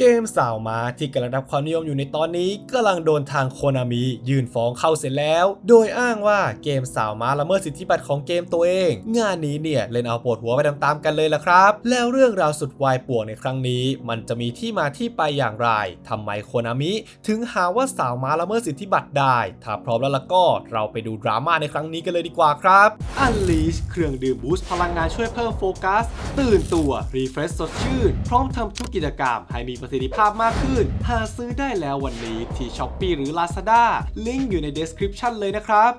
เกมสาวมาที่กำลังรับความนิยมอยู่ในตอนนี้กำลังโดนทางโคนามิยื่นฟ้องเข้าเสร็จแล้ว โดยอ้างว่าเกมสาวมาละเมิดสิทธิบัตรของเกมตัวเอง งานนี้เนี่ยเล่นเอาปวดหัวไปตามๆกันเลยละครับ แล้วเรื่องราวสุดวายป่วงในครั้งนี้ มันจะมีที่มาที่ไปอย่างไรทำไมโคนามิถึงหาว่าสาวมาละเมิดสิทธิบัตรได้ ถ้าพร้อมแล้วล่ะก็เราไปดูดราม่าในครั้งนี้กันเลยดีกว่าครับ Unleash เครื่องดื่มบูสต์พลังงานช่วยเพิ่มโฟกัส ตื่นตัวรีเฟรชสดชื่นพร้อมทำทุกกิจกรรมให้มีประสิทธิภาพมากขึ้น หาซื้อได้แล้ววันนี้ที่ช้อป e e หรือ Lazada ลิงก์อยู่ใน description เลยนะครับ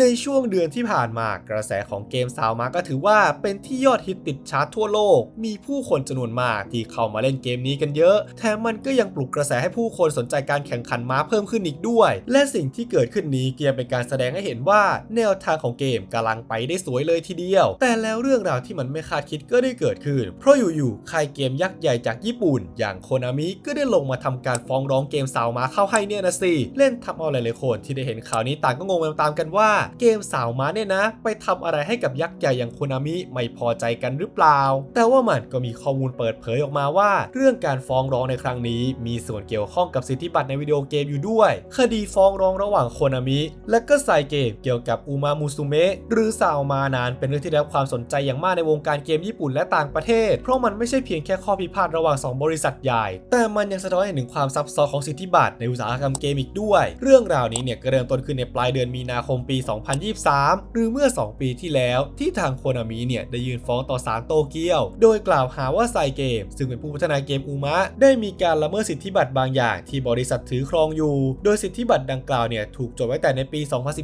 ในช่วงเดือนที่ผ่านมากระแสของเกมซาวมาก็ถือว่าเป็นที่ยอดฮิตติดชาร์ตทั่วโลก มีผู้คนจำนวนมากที่เข้ามาเล่นเกมนี้กันเยอะ แถมมันก็ยังปลุกกระแสให้ผู้คนสนใจการแข่งขันม้าเพิ่มขึ้นอีกด้วย และสิ่งที่เกิดขึ้นนี้เกียเป็นการแสดงให้เห็นว่า แนวทางของเกมกำลังไปได้สวยเลยทีเดียว แต่แล้วเรื่องราวที่มันไม่คาดคิดก็ได้เกิดขึ้น เพราะอยู่ๆค่ายเกมยักษ์ใหญ่จากญี่ปุ่น อย่างโคนามิก็ได้ลงมาทำการฟ้องร้องเกมซาวมาเข้าให้เนี่ยนะสิเล่นทำเอาหลายๆคนที่ได้เห็นข่าวนี้ต่างก็งงไปตามกันว่าเกมสาวมาเนี่ยนะ ไปทำอะไรให้กับยักษ์ใหญ่อย่างโคนามิไม่พอใจกันหรือเปล่า แต่ว่ามันก็มีข้อมูลเปิดเผยออกมาว่า เรื่องการฟ้องร้องในครั้งนี้ มีส่วนเกี่ยวข้องกับสิทธิบัตรในวิดีโอเกมอยู่ด้วย คดีฟ้องร้องระหว่างโคนามิ และก็ไซเกมเกี่ยวกับอุมามุซุเมะหรือซาวมานานเป็นเรื่องที่ได้รับความสนใจอย่างมากในวงการเกมญี่ปุ่นและต่างประเทศ เพราะมันไม่ใช่เพียงแค่ข้อพิพาทระหว่างสองบริษัทใหญ่ แต่มันยังสะท้อนเห็นถึงความซับซ้อนของสิทธิบัตรในอุตสาหกรรมเกมอีกด้วย เรื่องราวนี้เนี่ยก็เริ่มต้นขึ้นในปลายเดือนมีนาคมปี2023 หรือเมื่อ 2 ปีที่แล้ว ที่ทางโคนามิเนี่ยได้ยื่นฟ้องต่อศาลโตเกียว โดยกล่าวหาว่าไซเกม ซึ่งเป็นผู้พัฒนาเกมอูมะ ได้มีการละเมิดสิทธิบัตรบางอย่างที่บริษัทถือครองอยู่ โดยสิทธิบัตรดังกล่าวเนี่ยถูกจดไว้แต่ในปี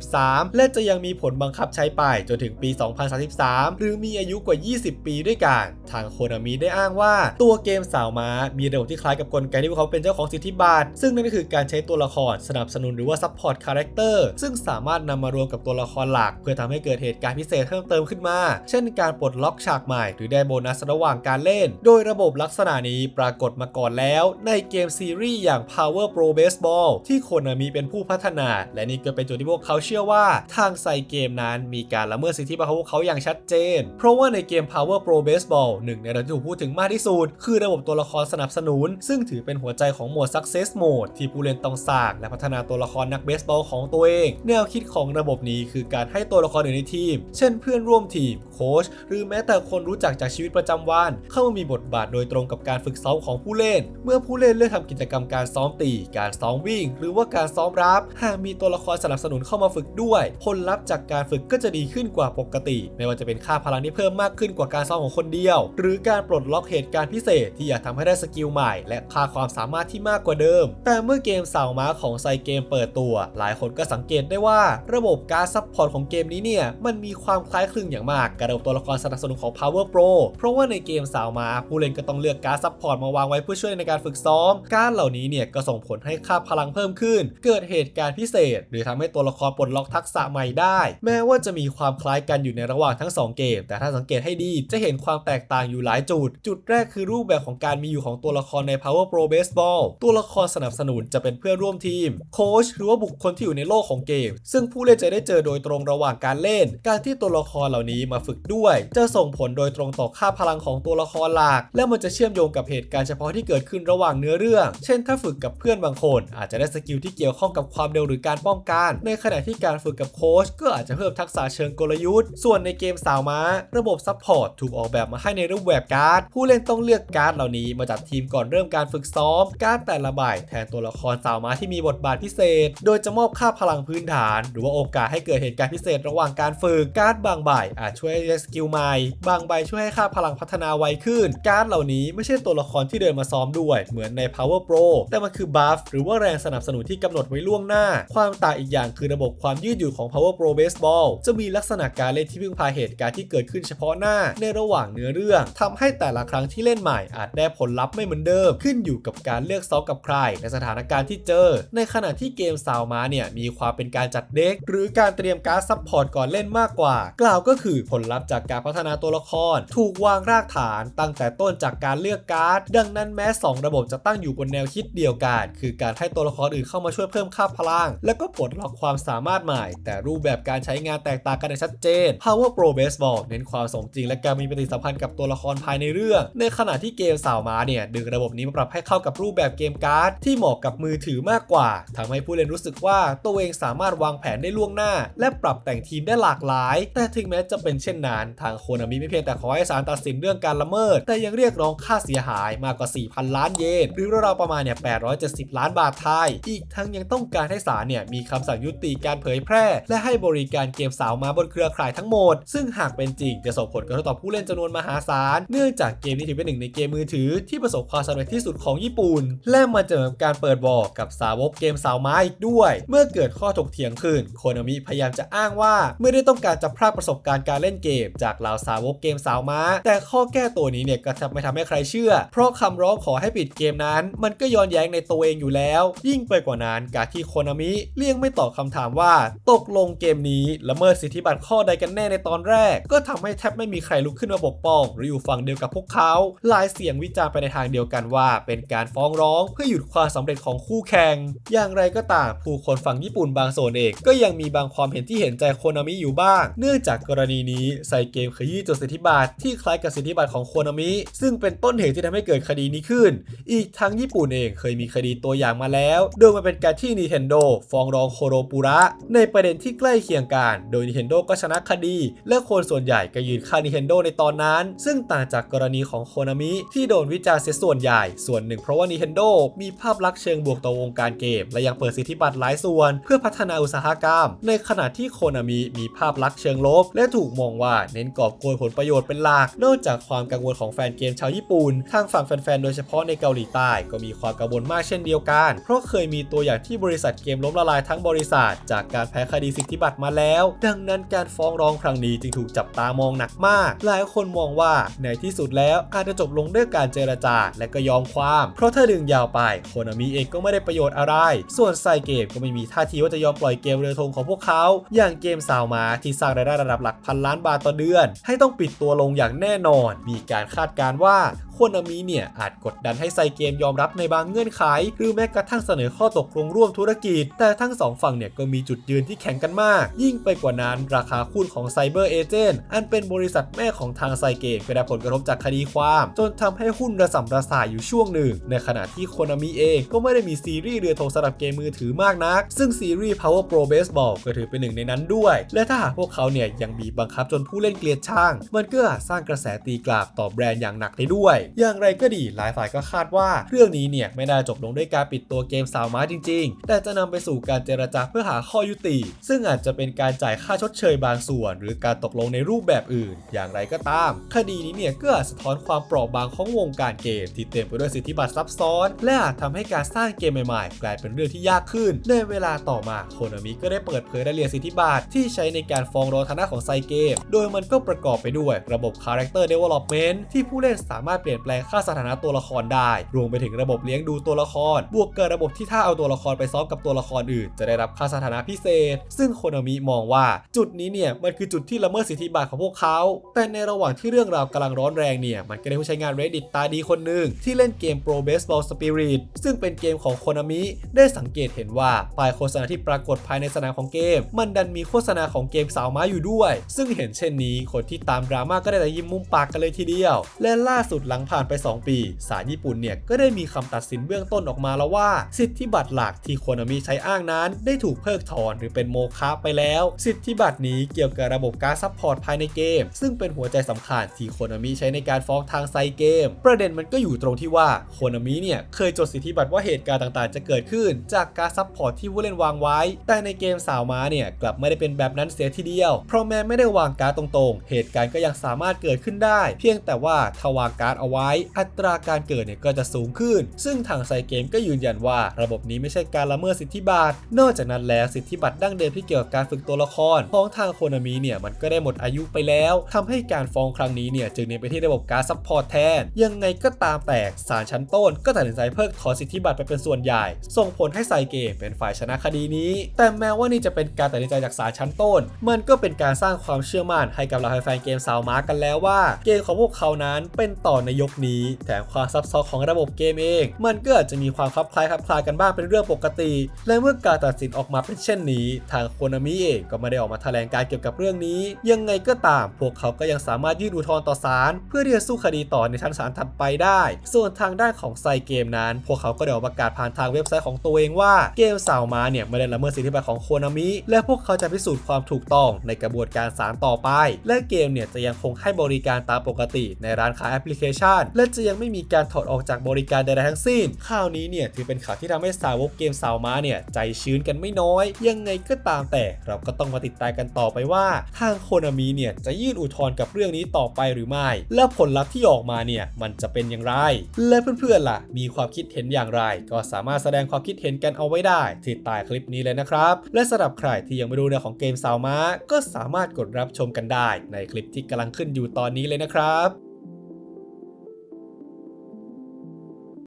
2013 และจะยังมีผลบังคับใช้ไปจนถึงปี 2033 หรือมีอายุกว่า 20 ปีด้วยกัน ทางโคนามิได้อ้างว่า ตัวเกมสาวม้ามีระบบที่คล้ายกับกลไกที่พวกเขาเป็นเจ้าของสิทธิบัตรซึ่งนั่นก็คือการใช้ตัวละครสนับสนุนหรือว่าซัพพอร์ตคาแรคเตอร์ซึ่งสามารถนำมารวมกับตัวละครหลัก เพื่อทำให้เกิดเหตุการณ์พิเศษเพิ่มเติมขึ้นมา เช่นการปลดล็อกฉากใหม่ หรือได้โบนัสระหว่างการเล่น โดยระบบลักษณะนี้ปรากฏมาก่อนแล้ว ในเกมซีรีส์อย่าง Power Pro Baseball ที่โคนามิเป็นผู้พัฒนา และนี่ก็เป็นจุดที่พวกเขาเชื่อว่า ทางไซเกมนั้นมีการละเมิดสิทธิบัตรของพวกเขาอย่างชัดเจน เพราะว่าในเกม Power Pro Baseball หนึ่งในระดับที่ถูกพูดถึงมากที่สุดคือระบบตัวละครสนับสนุน ซึ่งถือเป็นหัวใจของโหมด Success Mode ที่ผู้เล่นต้องสร้างและพัฒนาตัวละครนักเบสบอลของตัวเอง แนวคิดของระบบนี้คือการให้ตัวละครอื่นในทีม เช่นเพื่อนร่วมทีม โค้ช หรือแม้แต่คนรู้จักจากชีวิตประจำวัน เข้ามามีบทบาทโดยตรงกับการฝึกซ้อมของผู้เล่น เมื่อผู้เล่นเลือกทำกิจกรรมการซ้อมตี การซ้อมวิ่ง หรือว่าการซ้อมรับ หากมีตัวละครสนับสนุนเข้ามาฝึกด้วย ผลลัพธ์จากการฝึกก็จะดีขึ้นกว่าปกติ ไม่ว่าจะเป็นค่าพลังที่เพิ่มมากขึ้นกว่าการซ้อมของคนเดียว หรือการปลดล็อกเหตุการณ์พิเศษ ที่อยากทำให้ได้สกิลใหม่ และค่าความสามารถที่มากกว่าเดิม แต่เมื่อเกมสาวม้าของไซเกมเปิดตัว หลายคนก็สังเกตได้ว่า ระบบการซัพพอร์ตของเกมนี้เนี่ย มันมีความคล้ายคลึงอย่างมากกับระบบตัวละครสนับสนุนของ Power Pro เพราะว่าในเกมสาวมา ผู้เล่นก็ต้องเลือกการซัพพอร์ตมาวางไว้เพื่อช่วยในการฝึกซ้อม การเหล่านี้เนี่ยก็ส่งผลให้ค่าพลังเพิ่มขึ้น เกิดเหตุการณ์พิเศษ หรือทำให้ตัวละครปลดล็อกทักษะใหม่ได้ แม้ว่าจะมีความคล้ายกันอยู่ในระหว่างทั้ง 2 เกม แต่ถ้าสังเกตให้ดีจะเห็นความแตกต่างอยู่หลายจุด จุดแรกคือรูปแบบของการมีอยู่ของตัวละครใน Power Pro Baseball ตัวละครสนับสนุนจะเป็นเพื่อนร่วมทีม โค้ชหรือว่าบุคคลที่อยู่ในโลกของเกม ซึ่งผู้เล่นจะได้เจอโดยตรงระหว่างการเล่น การที่ตัวละครเหล่านี้มาฝึกด้วย จะส่งผลโดยตรงต่อค่าพลังของตัวละครหลัก และมันจะเชื่อมโยงกับเหตุการณ์เฉพาะที่เกิดขึ้นระหว่างเนื้อเรื่อง เช่น ถ้าฝึกกับเพื่อนบางคน อาจจะได้สกิลที่เกี่ยวข้องกับความเร็วหรือการป้องกัน ในขณะที่การฝึกกับโค้ชก็อาจจะเพิ่มทักษะเชิงกลยุทธ์ ส่วนในเกมสาวม้า ระบบซัพพอร์ตถูกออกแบบมาให้ในรูปแบบการ์ด ผู้เล่นต้องเลือกการ์ดเหล่านี้มาจัดทีมก่อนเริ่มการฝึกซ้อม การ์ดแต่ละใบแทนตัวละครสาวม้าที่มีบทบาทพิเศษ โดยจะมอบค่าพลังพื้นฐาน หรือว่าโอกาสให้เกิดเหตุการณ์พิเศษระหว่างการฝึกการ์ดบางใบอาจช่วยให้ได้สกิลใหม่บางใบช่วยให้ค่าพลังพัฒนาไวขึ้น การ์ดเหล่านี้ไม่ใช่ตัวละครที่เดินมาซ้อมด้วย เหมือนใน Power Pro แต่มันคือบัฟหรือว่าแรงสนับสนุนที่กำหนดไว้ล่วงหน้า ความต่างอีกอย่างคือระบบความยืดหยุ่นของ Power Pro Baseball จะมีลักษณะการเล่นที่พึ่งพาเหตุการณ์ที่เกิดขึ้นเฉพาะหน้าในระหว่างเนื้อเรื่องทำให้แต่ละครั้งที่เล่นใหม่อาจได้ผลลัพธ์ไม่เหมือนเดิม ขึ้นอยู่กับการเลือกซ้อมกับใครและสถานการณ์ที่เจอ ในขณะที่เกมสาวม้าเนี่ยมีความเป็นการจัดเด็กหรือการการเตรียมการ์ดซัพพอร์ตก่อนเล่นมากกว่า กล่าวก็คือผลลัพธ์จากการพัฒนาตัวละคร ถูกวางรากฐานตั้งแต่ต้นจากการเลือกการ์ด ดังนั้นแม้ 2 ระบบจะตั้งอยู่บนแนวคิดเดียวกัน คือการให้ตัวละครอื่นเข้ามาช่วยเพิ่มค่าพลัง และก็ปลดล็อกความสามารถใหม่ แต่รูปแบบการใช้งานแตกต่างกันอย่างชัดเจน Power Pro Baseball เน้นความสมจริง และการมีปฏิสัมพันธ์กับตัวละครภายในเรื่อง ในขณะที่เกมสาวมาเนี่ยดึงระบบนี้มาปรับให้เข้ากับรูปแบบเกมการ์ดที่เหมาะกับมือถือมากกว่าทำให้ผู้เล่นรู้สึกว่าตัวเองสามารถวางแผนได้ล่วงหน้าหน้า และปรับแต่งทีมได้หลากหลาย แต่ถึงแม้จะเป็นเช่นนั้น ทางโคนามิไม่เพียงแต่ขอให้ศาลตัดสินเรื่องการละเมิด แต่ยังเรียกร้องค่าเสียหายมากกว่า 4,000 ล้านเยน หรือราวๆประมาณเนี่ย 870 ล้านบาทไทย อีกทั้งยังต้องการให้ศาลเนี่ยมีคำสั่งยุติการเผยแพร่ และให้บริการเกมสาวมาบนเครือข่ายทั้งหมด ซึ่งหากเป็นจริงจะส่งผลกระทบต่อผู้เล่นจำนวนมหาศาล เนื่องจากเกมนี้ถือเป็นหนึ่งในเกมมือถือที่ประสบความสำเร็จที่สุดของญี่ปุ่น และมาเจอกับการเปิดบอกกับสาวกเกมสาวมาอีกด้วย เมื่อเกิดข้อถกเถียงขึ้นโคนามิพยายามจะอ้างว่า ไม่ได้ต้องการจะพรากประสบการณ์การเล่นเกม จากเหล่าสาวกเกมสาวม้า แต่ข้อแก้ตัวนี้เนี่ยก็ทำไม่ทำให้ใครเชื่อ เพราะคำร้องขอให้ปิดเกมนั้น มันก็ย้อนแย้งในตัวเองอยู่แล้ว ยิ่งไปกว่านั้นการที่โคนามิเลี่ยงไม่ตอบคำถามว่า ตกลงเกมนี้ละเมิดสิทธิบัตรข้อใดกันแน่ในตอนแรก ก็ทำให้แทบไม่มีใครลุกขึ้นมาปกป้อง หรืออยู่ฝั่งเดียวกับพวกเขาหลายเสียงวิจารณ์ไปในทางเดียวกันว่า เป็นการฟ้องร้องเพื่อหยุดความสำเร็จของคู่แข่งอย่างไรก็ตามผู้คนฝั่งญี่ปุ่นบางส่วนเองก็ยังมีบางความเห็นที่เห็นใจโคนามิอยู่บ้าง เนื่องจากกรณีนี้ใส่เกมขยี้จดสิทธิบัตรที่คล้ายกับสิทธิบัตรของโคนามิซึ่งเป็นต้นเหตุที่ทำให้เกิดคดีนี้ขึ้น อีกทั้งญี่ปุ่นเองเคยมีคดีตัวอย่างมาแล้วโดยมันเป็นการที่ Nintendo ฟ้องร้องโคโรปุระ ในประเด็นที่ใกล้เคียงกัน โดย Nintendo ก็ชนะคดี และคนส่วนใหญ่ก็ยืนข้าง Nintendo ในตอนนั้น ซึ่งต่างจากกรณีของโคนามิที่โดนวิจารณ์เสียส่วนใหญ่ ส่วนหนึ่งเพราะว่า Nintendo มีภาพลักษณ์เชิงบวกต่อวงการเกม และยังเปิดสิทธิบัตรหลายส่วน เพื่อพัฒนาอุตสาหกรรม ในในขณะที่โคนามิมีภาพลักษณ์เชิงลบ และถูกมองว่าเน้นกอบโกยผลประโยชน์เป็นหลัก นอกจากความกังวลของแฟนเกมชาวญี่ปุ่น ทางฝั่งแฟนๆ โดยเฉพาะในเกาหลีใต้ ก็มีความกังวลมากเช่นเดียวกัน เพราะเคยมีตัวอย่างที่บริษัทเกมล้มละลายทั้งบริษัท จากการแพ้คดีสิทธิบัตรมาแล้ว ดังนั้นการฟ้องร้องครั้งนี้จึงถูกจับตามองหนักมาก หลายคนมองว่าในที่สุดแล้วอาจจะจบลงด้วยการเจรจาและก็ยอมความ เพราะถ้าดึงยาวไปโคนามิเองก็ไม่ได้ประโยชน์อะไร ส่วนไซเกมก็ไม่มีท่าทีว่าจะยอมปล่อยเกมเรือธงของพวกเขาอย่างเกมสาวมาที่สร้างรายได้ระดับหลักพันล้านบาทต่อเดือน ให้ต้องปิดตัวลงอย่างแน่นอน มีการคาดการณ์ว่าโคนามิเนี่ยอาจกดดันให้ไซเกมยอมรับในบางเงื่อนไข หรือแม้กระทั่งเสนอข้อตกลงร่วมธุรกิจ แต่ทั้งสองฝั่งเนี่ยก็มีจุดยืนที่แข็งกันมาก ยิ่งไปกว่านั้นราคาหุ้นของไซเบอร์เอเจนต์อันเป็นบริษัทแม่ของทางไซเกมก็ได้ผลกระทบจากคดีความ จนทำให้หุ้นระส่ำระสายอยู่ช่วงหนึ่ง ในขณะที่โคนามิเองก็ไม่ได้มีซีรีส์เรือธงสำหรับเกมมือถือมากนัก ซึ่งซีรีส์ Power Pro Baseball ก็ถือเป็นหนึ่งในนั้นด้วย และถ้าหากพวกเขาเนี่ยยังบีบบังคับจนผู้เล่นเกลียดช่าง มันก็อาจสร้างกระแสตีกลับต่อแบรนด์อย่างหนักได้ด้วย อย่างไรก็ดีหลายฝ่ายก็คาดว่า เรื่องนี้เนี่ยไม่น่าจบลงด้วยการปิดตัวเกมสาวม้าจริง ๆ แต่จะนำไปสู่การเจรจาเพื่อหาข้อยุติ ซึ่งอาจจะเป็นการจ่ายค่าชดเชยบางส่วน หรือการตกลงในรูปแบบอื่น อย่างไรก็ตาม คดีนี้เนี่ยก็อาจสะท้อนความเปราะบางของวงการเกม ที่เต็มไปด้วยสิทธิบัตรซับซ้อน และอาจทำให้การสร้างเกมใหม่ๆ กลายเป็นเรื่องที่ยากขึ้น ในเวลาต่อมาโคนามิก็ได้เปิดเผยรายละเอียดสิทธิบัตรที่ใช้ในการฟ้องร้องฐานะของไซเกม โดยมันก็ประกอบไปด้วยระบบ Character Development ที่ผู้เล่นสามารถเปลี่ยนแปลงค่าสถานะตัวละครได้ รวมไปถึงระบบเลี้ยงดูตัวละคร บวกกับระบบที่ถ้าเอาตัวละครไปซ้อมกับตัวละครอื่น จะได้รับค่าสถานะพิเศษ ซึ่งโคโนมิมองว่า จุดนี้เนี่ยมันคือจุดที่ละเมิดสิทธิบัตรของพวกเขา แต่ในระหว่างที่เรื่องราวกำลังร้อนแรงเนี่ยมันก็ได้ผู้ใช้งาน Reddit ตาดีคนหนึ่งที่เล่นเกม Pro Baseball Spirit ซึ่งเป็นเกมของโคโนมิได้สังเกตเห็นว่าป้ายโฆษณาที่ปรากฏภายในสนามของเกมมันดันมีโฆษณาของเกมสาวม้าอยู่ด้วย ซึ่งเห็นเช่นนี้ คนที่ตามดราม่าก็ได้แต่ยิ้มมุมปากกันเลยทีเดียว และล่าสุดหลังผ่านไป 2 ปี ศาลญี่ปุ่นเนี่ยก็ได้มีคำตัดสินเบื้องต้นออกมาแล้วว่า สิทธิบัตรหลักที่โคนามิใช้อ้างนั้น ได้ถูกเพิกถอนหรือเป็นโมฆะไปแล้ว สิทธิบัตรนี้เกี่ยวกับระบบการซัพพอร์ตภายในเกม ซึ่งเป็นหัวใจสำคัญที่โคนามิใช้ในการฟ้องทางไซเกม ประเด็นมันก็อยู่ตรงที่ว่าโคนามิเนี่ยเคยจดสิทธิบัตรว่าเหตุการณ์ต่างๆ จะเกิดขึ้น จากการซัพพอร์ตที่ผู้เล่นวางไว้ แต่ในเกมสาวม้าเนี่ยกลับไม่ได้เป็นแบบนั้นเสียทีเดียว เพราะแม้ไม่ได้วางการ์ดตรงๆ เหตุการณ์ก็ยังสามารถเกิดขึ้นได้ เพียงแต่ว่าถ้าวางการ์ดเอาไว้ อัตราการเกิดเนี่ยก็จะสูงขึ้น ซึ่งทางไซเกมก็ยืนยันว่า ระบบนี้ไม่ใช่การละเมิดสิทธิบัตรนอกจากนั้นแล้วสิทธิบัตรดั้งเดิมที่เกี่ยวกับการฝึกตัวละครของทางโคนามิเนี่ยมันก็ได้หมดอายุไปแล้วทำให้การฟ้องครั้งนี้เนี่ยจึงเน้นไปที่ระบบการซัพพอร์ตแทน ยังไงก็ตามแต่ศาลชั้นต้น ก็ตัดสินใจเพิกถอนสิทธิบัตรไปเป็นส่วนใหญ่ ส่งผลให้ไซเกมเป็นฝ่ายชนะคดีนี้ แต่แม้ว่านี่จะเป็นเป็นการตัดสินใจจากศาลชั้นต้น มันก็เป็นการสร้างความเชื่อมั่นให้กับเราแฟนเกมสาวมาร์กันแล้วว่า เกมของพวกเขานั้นเป็นต่อในยกนี้ แถมความซับซ้อนของระบบเกมเอง มันก็อาจจะมีความคลับคล้ายคลับคลากันบ้างเป็นเรื่องปกติ และเมื่อการตัดสินออกมาเป็นเช่นนี้ ทางโคนามิเองก็ไม่ได้ออกมาแถลงการเกี่ยวกับเรื่องนี้ ยังไงก็ตาม พวกเขาก็ยังสามารถยื่นอุทธรณ์ต่อศาลเพื่อที่จะสู้คดีต่อในชั้นศาลถัดไปได้ ส่วนทางด้านของไซเกมนั้น พวกเขาก็ได้ออกประกาศผ่านทางเว็บไซต์ของตัวเองว่าเกมสาวมาเนี่ยไม่ได้ละเมิดสิทธิบัตรของโคนามิและพวกเขาจะพิสูจน์ความถูกต้องในกระบวนการศาลต่อไป และเกมเนี่ยจะยังคงให้บริการตามปกติในร้านค้าแอปพลิเคชัน และจะยังไม่มีการถอดออกจากบริการใดๆทั้งสิ้น ข่าวนี้เนี่ยถือเป็นข่าวที่ทำให้สาวกเกมสาวมาเนี่ยใจชื้นกันไม่น้อย ยังไงก็ตามแต่เราก็ต้องมาติดตามกันต่อไปว่า ทางโคนามิเนี่ยจะยื่นอุทธรณ์กับเรื่องนี้ต่อไปหรือไม่ และผลลัพธ์ที่ออกมาเนี่ยมันจะเป็นอย่างไร และเพื่อนๆล่ะ มีความคิดเห็นอย่างไร ก็สามารถแสดงความคิดเห็นกันเอาไว้ได้ที่ใต้คลิปนี้เลยนะครับ และสำหรับใครที่ยังไม่รู้เรื่องของเกมสาวมาก็สามารถกดรับชมกันได้ในคลิปที่กำลังขึ้นอยู่ตอนนี้เลยนะครับ